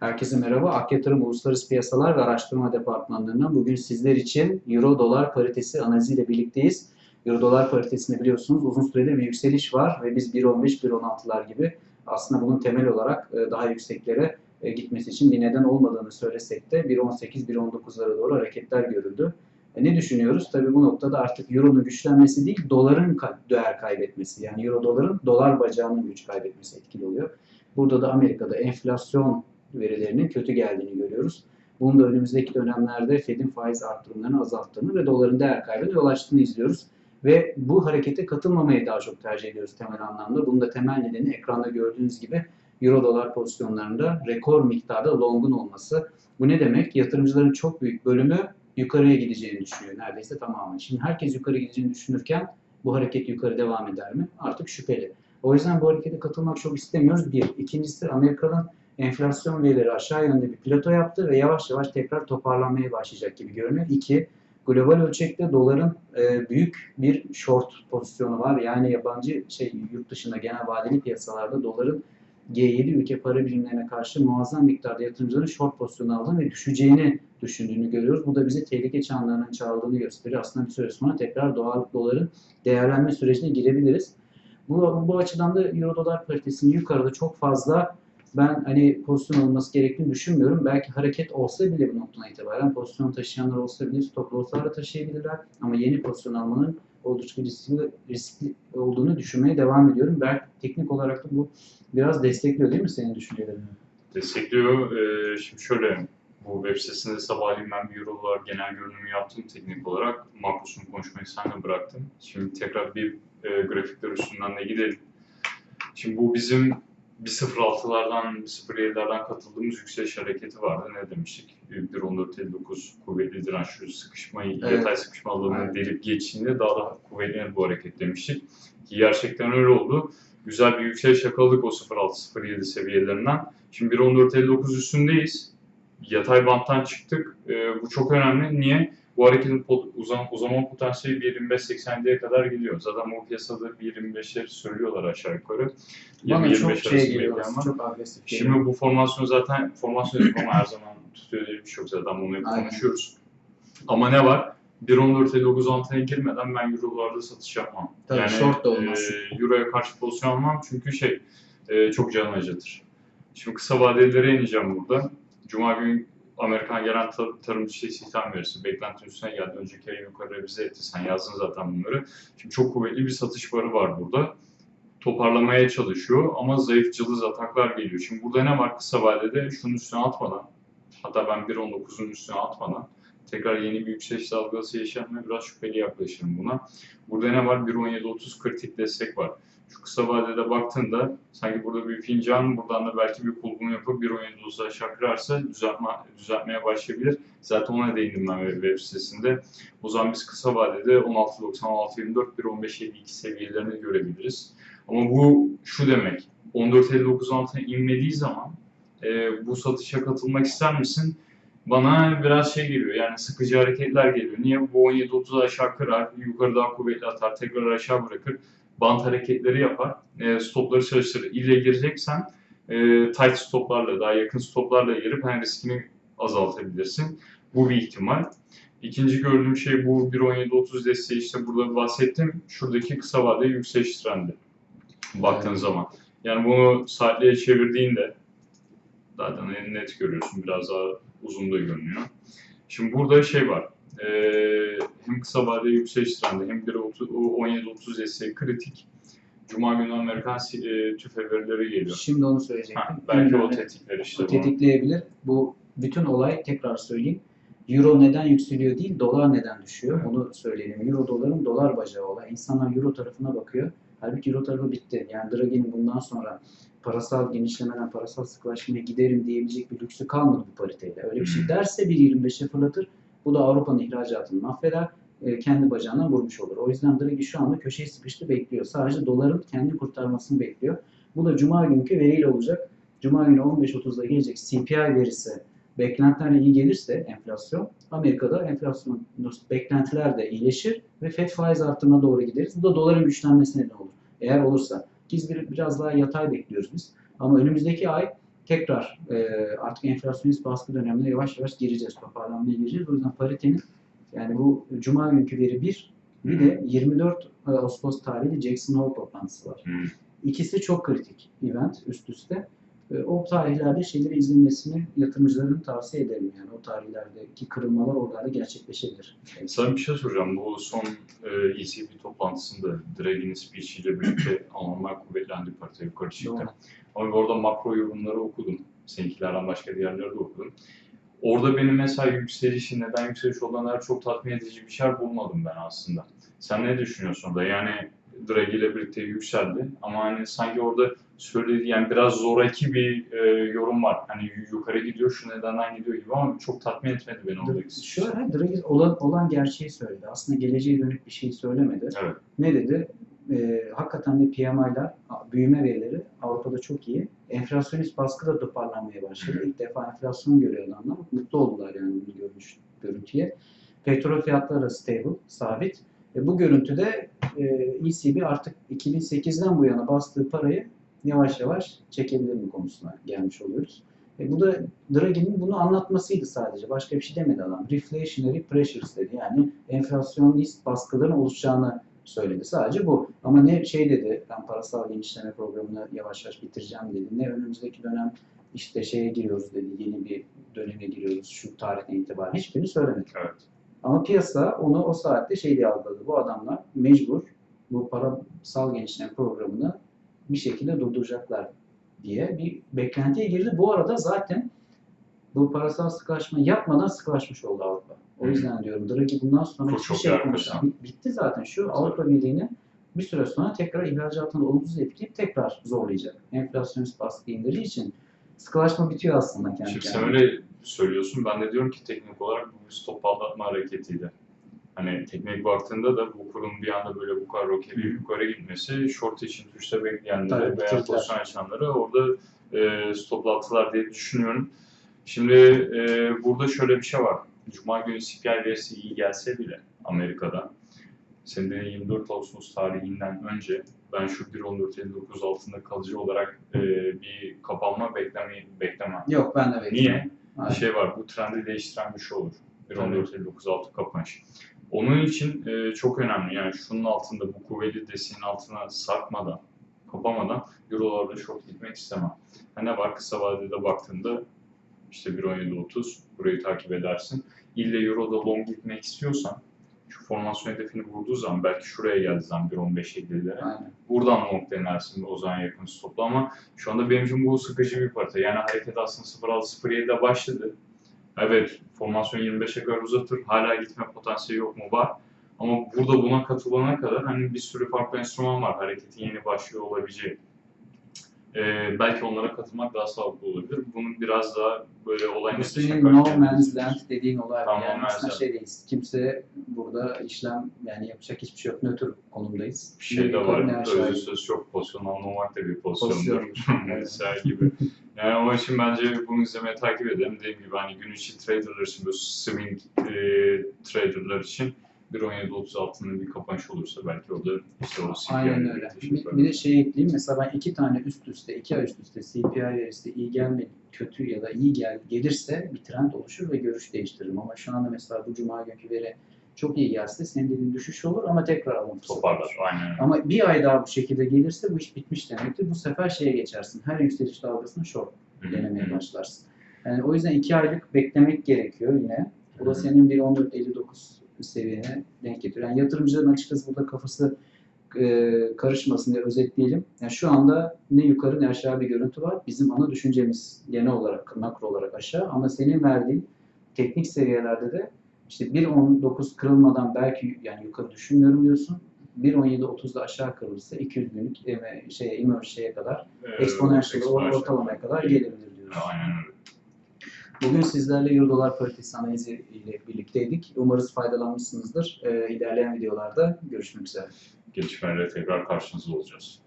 Herkese merhaba. Ak Uluslararası Piyasalar ve Araştırma Departmanlarından bugün sizler için Euro dolar paritesi analiziyle birlikteyiz. Euro dolar paritesinde biliyorsunuz uzun süredir bir yükseliş var ve biz 1.15 1.16'lar gibi aslında bunun temel olarak e, daha yükseklere e, gitmesi için bir neden olmadığını söylesek de 1.18 1.19'lara doğru hareketler görüldü. E, Ne düşünüyoruz? Tabii bu noktada artık Euro'nun güçlenmesi değil, doların değer kaybetmesi. Yani Euro doların dolar bacağının güç kaybetmesi etkili oluyor. Burada da Amerika'da enflasyon verilerinin kötü geldiğini görüyoruz. Bunun da önümüzdeki dönemlerde Fed'in faiz arttırımlarını azalttığını ve doların değer kaybına yol açtığını izliyoruz. Ve bu harekete katılmamayı daha çok tercih ediyoruz temel anlamda. Bunun da temel nedeni ekranda gördüğünüz gibi Euro dolar pozisyonlarında rekor miktarda long'un olması. Bu ne demek? Yatırımcıların çok büyük bölümü yukarıya gideceğini düşünüyor neredeyse tamamen. Şimdi herkes yukarı gideceğini düşünürken bu hareket yukarı devam eder mi? Artık şüpheli. O yüzden bu harekete katılmak çok istemiyoruz. Bir. İkincisi Amerika'nın enflasyon verileri aşağı yönde bir plato yaptı ve yavaş yavaş tekrar toparlanmaya başlayacak gibi görünüyor. İki, global ölçekte doların e, büyük bir short pozisyonu var. Yani yabancı şey yurt dışında genel vadeli piyasalarda doların G7 ülke para birimlerine karşı muazzam miktarda yatırımcıların short pozisyonu aldığını ve düşeceğini düşündüğünü görüyoruz. Bu da bize tehlike çanlarının çağrıldığını gösteriyor. Aslında bir süre sonra tekrar doğal doların değerlenme sürecine girebiliriz. Bu, bu açıdan da Euro dolar paritesinin yukarıda çok fazla ben hani pozisyon alınması gerektiğini düşünmüyorum. Belki hareket olsa bile bu noktadan itibaren pozisyon taşıyanlar olsa bile stop loss'larla taşıyabilirler. Ama yeni pozisyon almanın oldukça riskli, riskli olduğunu düşünmeye devam ediyorum. Belki teknik olarak da bu biraz destekliyor değil mi senin düşüncelerini? destekliyor. Ee, şimdi şöyle, bu web sitesinde sabahleyin ben bir euro dolar genel görünümü yaptım teknik olarak. Makrosunu konuşmayı senle bıraktım. Şimdi tekrar bir e, grafikler üstünden de gidelim. Şimdi bu bizim 1.06'lardan, 1.07'lerden katıldığımız yükseliş hareketi vardı. Ne demiştik? 1.14.59 kuvvetli direnç sıkışmayı, Evet. yatay sıkışma alanını Evet. delip geçtiğinde daha da kuvvetlenir bu hareket demiştik. Ki gerçekten öyle oldu. Güzel bir yükseliş yakaladık o 0.6-0.7 seviyelerinden. Şimdi 1.14.59 üstündeyiz. Yatay banttan çıktık. Ee, bu çok önemli. Niye? Bu hareketin po- uzam, uzama potansiyeli 1.25.87'ye kadar gidiyor. Zaten o piyasada 1.25'leri söylüyorlar aşağı yukarı. Bana çok 20-25 şey geliyor, çok agresif geliyor. Şimdi bu formasyon zaten formasyon ama her zaman tutuyor diye bir şey yok zaten bunu hep konuşuyoruz. Ama ne var? 1.14.59 altına girmeden ben Euro'larda satış yapmam. Tabii, short da olmaz. e, Euro'ya karşı pozisyon almam çünkü şey e, çok can acıtır. Şimdi kısa vadelilere ineceğim burada. Cuma günü Amerikan gelen tar tarım dışı istihdam verisi beklenti üstüne geldi. Önceki ay yukarı revize etti. Sen yazdın zaten bunları. Şimdi çok kuvvetli bir satış barı var burada toparlamaya çalışıyor ama zayıf cılız ataklar geliyor. Şimdi burada ne var kısa vadede şunun üstüne atmadan hatta ben 1.19'un üstüne atmadan tekrar yeni bir yükseliş dalgası yaşanmaya biraz şüpheli yaklaşırım buna. Burada ne var? 1.17.30 kritik destek var. Şu kısa vadede baktığında sanki burada bir fincan buradan da belki bir kulbunu yapıp 1.17.30'a aşağı kırarsa düzeltme, düzeltmeye başlayabilir. Zaten ona değindim ben web sitesinde. O zaman biz kısa vadede 16.90, 16.24, 1.15.52 seviyelerini görebiliriz. Ama bu şu demek, 14.59 altına inmediği zaman e, bu satışa katılmak ister misin? Bana biraz şey geliyor, yani sıkıcı hareketler geliyor. Niye? Bu 17.30'u aşağı kırar, yukarı daha kuvvetli atar, tekrar aşağı bırakır, bant hareketleri yapar, e, stopları çalıştırır. İlle gireceksen e, tight stoplarla, daha yakın stoplarla girip hani riskini azaltabilirsin. Bu bir ihtimal. İkinci gördüğüm şey bu 1.17.30 desteği işte burada bahsettim. Şuradaki kısa vadeli yükseliş trendi baktığın Evet. zaman. Yani bunu saatliğe çevirdiğinde zaten en net görüyorsun. Biraz daha uzun da görünüyor. Şimdi burada şey var. Ee, hem kısa vadeli yükseliş trendi hem 1.17.30 desteği kritik. Cuma günü Amerikan e, tüfe verileri geliyor. Şimdi onu söyleyecektim. Ha, belki o Önemli. tetikler işte bunu. tetikleyebilir. Bu bütün olay tekrar söyleyeyim. Euro neden yükseliyor değil, dolar neden düşüyor? Bunu söyleyelim. Euro doların dolar bacağı olay. İnsanlar euro tarafına bakıyor. Halbuki euro tarafı bitti. Yani Draghi'nin bundan sonra parasal genişlemeden parasal sıkılaşmaya giderim diyebilecek bir lüksü kalmadı bu pariteyle. Öyle bir şey Hmm. derse 1.25'e fırlatır. Bu da Avrupa'nın ihracatını mahveder. e, Kendi bacağından vurmuş olur. O yüzden Draghi şu anda köşeye sıkıştı bekliyor. Sadece doların kendini kurtarmasını bekliyor. Bu da Cuma günkü veriyle olacak. Cuma günü 15.30'da gelecek CPI verisi beklentilerle iyi gelirse enflasyon, Amerika'da enflasyon beklentiler de iyileşir ve FED faiz artırımına doğru gideriz. Bu da doların güçlenmesine neden olur. Eğer olursa. Biz bir, biraz daha yatay bekliyoruz biz. Ama önümüzdeki ay tekrar e, artık enflasyonist baskı dönemine yavaş yavaş gireceğiz, toparlanmaya gireceğiz. O yüzden paritenin yani bu Cuma günkü veri 1, bir de 24 Ağustos tarihli Jackson Hole toplantısı var. Hı. İkisi çok kritik event üst üste. E, O tarihlerde şeyleri izlenmesini yatırımcıların tavsiye ederim. Yani o tarihlerdeki kırılmalar oralarda gerçekleşebilir. Sana bir şey soracağım. Bu son e, ECB toplantısında Draghi'nin speech'iyle birlikte Almanlar kuvvetlendi parti yukarı çıktı. Ama orada makro yorumları okudum. Seninkilerden başka diğerleri de okudum. Orada benim mesela yükselişi, neden yükseliş olanlar çok tatmin edici bir şey bulmadım ben aslında. Sen ne düşünüyorsun da? Yani Draghi ile birlikte yükseldi ama hani sanki orada söylediği yani biraz zoraki bir e, yorum var. Hani yukarı gidiyor, şu nedenden gidiyor gibi ama çok tatmin etmedi beni oradaki. Şöyle Draghi olan, olan gerçeği söyledi. Aslında geleceğe dönük bir şey söylemedi. Evet. Ne dedi? Ee, hakikaten de PMI'lar, büyüme verileri Avrupa'da çok iyi. Enflasyonist baskı da toparlanmaya başladı. İlk defa enflasyon görüyor adamlar. Mutlu oldular yani bunu görmüş, görüntüye. Petrol fiyatları stable, sabit. E, bu görüntüde e, ECB artık 2008'den bu yana bastığı parayı yavaş yavaş çekebilir konusuna gelmiş oluyoruz. E, bu da Draghi'nin bunu anlatmasıydı sadece. Başka bir şey demedi adam. Reflationary pressures dedi. Yani enflasyonist baskıların oluşacağını söyledi. Sadece bu. Ama ne şey dedi, ben parasal genişleme programını yavaş yavaş bitireceğim dedi. Ne önümüzdeki dönem işte şeye giriyoruz dedi, yeni bir döneme giriyoruz şu tarihten itibaren. Hiçbirini söylemedi. Evet. Ama piyasa onu o saatte şey diye algıladı. Bu adamlar mecbur bu parasal genişleme programını bir şekilde durduracaklar diye bir beklentiye girdi. Bu arada zaten bu parasal sıkılaşma yapmadan sıkılaşmış oldu Avrupa. O Hı. yüzden diyorum Draghi bundan sonra hiçbir şey konuşamaz. Bitti zaten şu Avrupa Birliği'ni bir süre sonra tekrar ihracatını olumsuz etkileyip tekrar zorlayacak. Enflasyonist baskı indirdiği için sıkılaşma bitiyor aslında kendi Şimdi sen kendine. öyle söylüyorsun. Ben de diyorum ki teknik olarak bu bir stop patlatma hareketiydi. Hani teknik baktığında da bu kurun bir anda böyle bu kadar roketi yukarı gitmesi short için tuşta Tabii, bekleyenleri veya pozisyon açanları orada e, stoplattılar diye düşünüyorum. Şimdi e, burada şöyle bir şey var. Cuma günü CPI verisi iyi gelse bile Amerika'da senin dediğin 24 Ağustos tarihinden önce ben şu 1.14.59 altında kalıcı olarak e, bir kapanma beklemeyi beklemem. Yok ben de bekliyorum. Niye? Aynen. şey var, bu trendi değiştiren bir şey olur. 1.14.59 altı kapanış. Onun için e, çok önemli. Yani şunun altında, bu kuvvetli desteğin altına sarkmadan, kapamadan Euro'larda short gitmek istemem. Ha ne var? Kısa vadede baktığında işte 1.17.30 burayı takip edersin. İlle Euro'da long gitmek istiyorsan şu formasyon hedefini vurduğu zaman belki şuraya geldiği zaman 1.15.50'lere Aynen. buradan long denersin o zaman yakın stopla ama şu anda benim için bu sıkıcı bir parça. Yani hareket aslında 0.6-0.7'de başladı. Evet, formasyon 25'e kadar uzatır. Hala gitme potansiyeli yok mu? Var. Ama burada buna katılana kadar hani bir sürü farklı enstrüman var. Hareketin yeni başlıyor olabileceği. Ee, belki onlara katılmak daha sağlıklı olabilir. Bunun biraz daha böyle olay Bu senin no man's land dediğin olay. Tamam, Yani aslında şey değil. Kimse burada işlem yani yapacak hiçbir şey yok. Nötr konumdayız. Bir şey Ne de var. Özü söz yok. Pozisyon almamak da bir pozisyondur. Pozisyon. Mesela gibi. Yani onun için bence bunu izlemeye takip edelim. Dediğim gibi hani gün içi traderlar için, böyle swing e, traderlar için 1.17.36'nın bir kapanış olursa belki orada işte o CPI Aynen öyle. Bir, bir de şey ekleyeyim. Mesela ben iki tane üst üste, iki ay üst üste CPI verisi iyi gelmedi, kötü ya da iyi gel gelirse bir trend oluşur ve görüş değiştiririm. Ama şu anda mesela bu cuma günkü veri çok iyi gelse senin dediğin düşüş olur ama tekrar alım Toparlar aynen. Ama bir ay daha bu şekilde gelirse bu iş bitmiş demektir. Bu sefer şeye geçersin. Her yükseliş dalgasını short denemeye başlarsın. Yani o yüzden iki aylık beklemek gerekiyor yine. Bu da senin bir 14.59 bir seviyene denk getiriyor. Yani yatırımcıların açıkçası burada kafası e, karışmasın diye özetleyelim. Yani şu anda ne yukarı ne aşağı bir görüntü var. Bizim ana düşüncemiz genel olarak, makro olarak aşağı ama senin verdiğin teknik seviyelerde de işte 1.19 kırılmadan belki yani yukarı düşünmüyorum diyorsun. 1.17.30'da aşağı kırılırsa 200 günlük e, şeye, imaj şeye kadar, ee, eksponansiyel ortalamaya kadar gelebilir diyorsun. Aynen öyle. Bugün sizlerle Euro dolar paritesi analizi ile birlikteydik. Umarız faydalanmışsınızdır. Ee, ilerleyen videolarda görüşmek üzere. Gelişmelerle tekrar karşınızda olacağız.